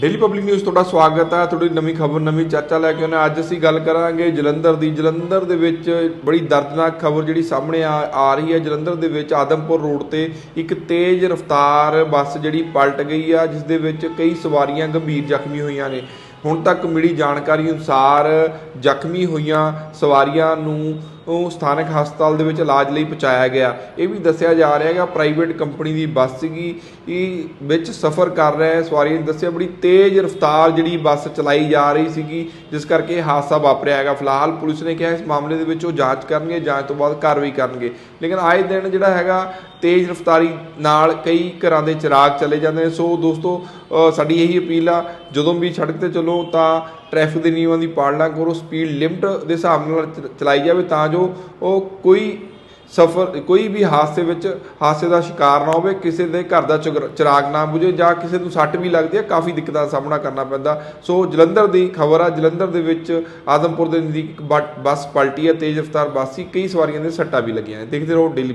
Daily public news ਤੁਹਾਡਾ ਸਵਾਗਤ ਹੈ। ਤੁਹਾਡੀ ਨਵੀਂ ਖਬਰ, ਨਵੀਂ ਚਰਚਾ ਲੈ ਕੇ ਆਉਣਾ ਅੱਜ ਅਸੀਂ ਗੱਲ ਕਰਾਂਗੇ ਜਲੰਧਰ ਦੀ। ਜਲੰਧਰ ਦੇ ਵਿੱਚ ਬੜੀ ਦਰਦਨਾਕ ਖਬਰ ਜਿਹੜੀ ਸਾਹਮਣੇ ਆ ਆ ਰਹੀ ਹੈ। ਜਲੰਧਰ ਦੇ ਵਿੱਚ ਆਦਮਪੁਰ ਰੋਡ ਤੇ ਇੱਕ ਤੇਜ਼ ਰਫ਼ਤਾਰ ਬੱਸ ਜਿਹੜੀ ਪਲਟ ਗਈ ਆ, ਜਿਸ ਦੇ ਵਿੱਚ ਕਈ ਸਵਾਰੀਆਂ ਗੰਭੀਰ ਜ਼ਖਮੀ ਹੋਈਆਂ ਨੇ। ਹੁਣ ਤੱਕ ਮਿਲੀ ਜਾਣਕਾਰੀ ਅਨੁਸਾਰ ਜ਼ਖਮੀ ਹੋਈਆਂ ਸਵਾਰੀਆਂ ਨੂੰ ਉਹ ਸਥਾਨਕ ਹਸਪਤਾਲ ਦੇ ਵਿੱਚ ਇਲਾਜ ਲਈ ਪਹੁੰਚਾਇਆ ਗਿਆ। ਇਹ ਵੀ ਦੱਸਿਆ ਜਾ ਰਿਹਾ ਹੈਗਾ ਪ੍ਰਾਈਵੇਟ ਕੰਪਨੀ ਦੀ ਬੱਸ ਸੀਗੀ, ਇਹ ਵਿੱਚ ਸਫ਼ਰ ਕਰ ਰਿਹਾ ਸਵਾਰੀਆਂ ਨੇ ਦੱਸਿਆ ਬੜੀ ਤੇਜ਼ ਰਫ਼ਤਾਰ ਜਿਹੜੀ ਬੱਸ ਚਲਾਈ ਜਾ ਰਹੀ ਸੀਗੀ, ਜਿਸ ਕਰਕੇ ਹਾਦਸਾ ਵਾਪਰਿਆ ਹੈਗਾ। ਫਿਲਹਾਲ ਪੁਲਿਸ ਨੇ ਕਿਹਾ ਇਸ ਮਾਮਲੇ ਦੇ ਵਿੱਚ ਉਹ ਜਾਂਚ ਕਰਨਗੇ, ਜਾਂਚ ਤੋਂ ਬਾਅਦ ਕਾਰਵਾਈ ਕਰਨਗੇ। ਲੇਕਿਨ ਆਏ ਦਿਨ ਜਿਹੜਾ ਹੈਗਾ, ਤੇਜ਼ ਰਫ਼ਤਾਰੀ ਨਾਲ ਕਈ ਘਰਾਂ ਦੇ ਚਿਰਾਗ ਚਲੇ ਜਾਂਦੇ ਨੇ। ਸੋ ਦੋਸਤੋ ਸਾਡੀ ਇਹੀ ਅਪੀਲ ਆ, ਜਦੋਂ ਵੀ ਸੜਕ ਤੇ ਚੱਲੋ ਤਾਂ ਟ੍ਰੈਫਿਕ ਦੇ ਨਿਯਮਾਂ ਦੀ ਪਾਲਣਾ ਕਰੋ। ਸਪੀਡ ਲਿਮਟ ਦੇ ਹਿਸਾਬ ਨਾਲ ਚਲਾਈ ਜਾਵੇ ਤਾਂ ਜੋ ਉਹ ਕੋਈ ਸਫਰ, ਕੋਈ ਵੀ ਹਾਦਸੇ ਵਿੱਚ ਹਾਦਸੇ ਦਾ ਸ਼ਿਕਾਰ ਨਾ ਹੋਵੇ, ਕਿਸੇ ਦੇ ਘਰ ਦਾ ਚੁਗਰ- ਚਿਰਾਗ ਨਾ ਬੁਝੇ ਜਾਂ ਕਿਸੇ ਨੂੰ ਸੱਟ ਵੀ ਲੱਗਦੀ ਹੈ, ਕਾਫੀ ਦਿੱਕਤਾਂ ਦਾ ਸਾਹਮਣਾ ਕਰਨਾ ਪੈਂਦਾ। ਸੋ ਜਲੰਧਰ ਦੀ ਖਬਰ ਆ, ਜਲੰਧਰ ਦੇ ਵਿੱਚ ਆਦਮਪੁਰ ਦੇ ਨਜ਼ਦੀਕ ਬੱਸ ਪਲਟੀ ਹੈ, ਤੇਜ਼ ਰਫ਼ਤਾਰ ਬੱਸ ਸੀ, ਕਈ ਸਵਾਰੀਆਂ ਦੇ ਸੱਟਾਂ ਵੀ ਲੱਗੀਆਂ ਨੇ। ਦੇਖਦੇ ਰਹੋ ਡੇਲੀ